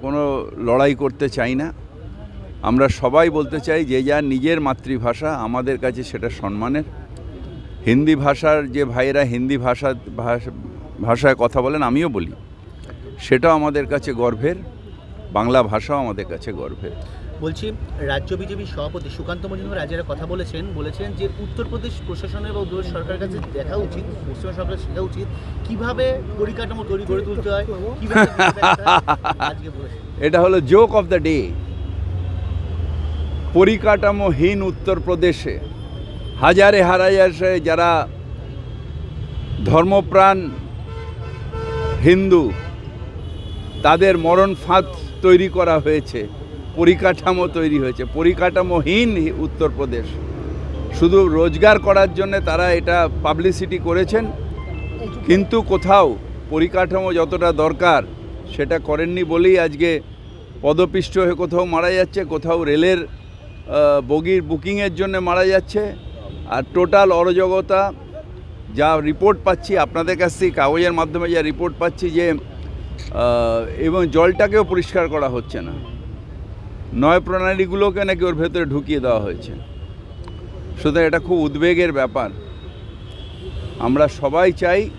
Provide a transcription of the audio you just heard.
কোনো লড়াই করতে চাই না। আমরা সবাই বলতে চাই যে যার নিজের মাতৃভাষা আমাদের কাছে সেটা সম্মানের। হিন্দি ভাষার যে ভাইয়েরা হিন্দি ভাষা, ভাষা- ভাষায় কথা বলেন আমিও বলি। সেটাও আমাদের কাছে গর্বের, বাংলা ভাষাও আমাদের কাছে গর্বের। বলছি রাজ্য বিজেপির সভাপতি সুকান্ত মজুমদার আজ কথা বলেছেন বলেছেন যে উত্তরপ্রদেশ প্রশাসনের বা উত্তর সরকারের কাছে দেখা উচিত পশ্চিম সরকার শেখা উচিত কীভাবে পরিকাঠামো তৈরি করে তুলতে হয় কীভাবে আজকে এটা হলো জোক অফ দ্য ডে পরিকাঠামোহীন উত্তরপ্রদেশে হাজারে হাজারে যারা ধর্মপ্রাণ হিন্দু তাদের মরণ ফাঁদ তৈরি করা হয়েছে। পরিকাঠামো তৈরি হয়েছে। পরিকাঠামোহীন উত্তরপ্রদেশ। শুধু রোজগার করার জন্য তারা এটা পাবলিসিটি করেছেন, কিন্তু কোথাও পরিকাঠামো যতটা দরকার সেটা করেননি বলেই আজকে পদপিষ্ট হয়ে কোথাও মারা যাচ্ছে, কোথাও রেলের বগির বুকিংয়ের জন্য মারা যাচ্ছে। আর টোটাল অরাজকতা যা রিপোর্ট পাচ্ছি, আপনাদের কাছ থেকে কাগজের মাধ্যমে যা রিপোর্ট পাচ্ছি যে এবং জলটাকেও পরিষ্কার করা হচ্ছে না। নয় প্রণালীগুলোকে নাকি ওর ভেতরে ঢুকিয়ে দেওয়া হয়েছে। সুতরাং এটা খুব উদ্বেগের ব্যাপার। আমরা সবাই চাই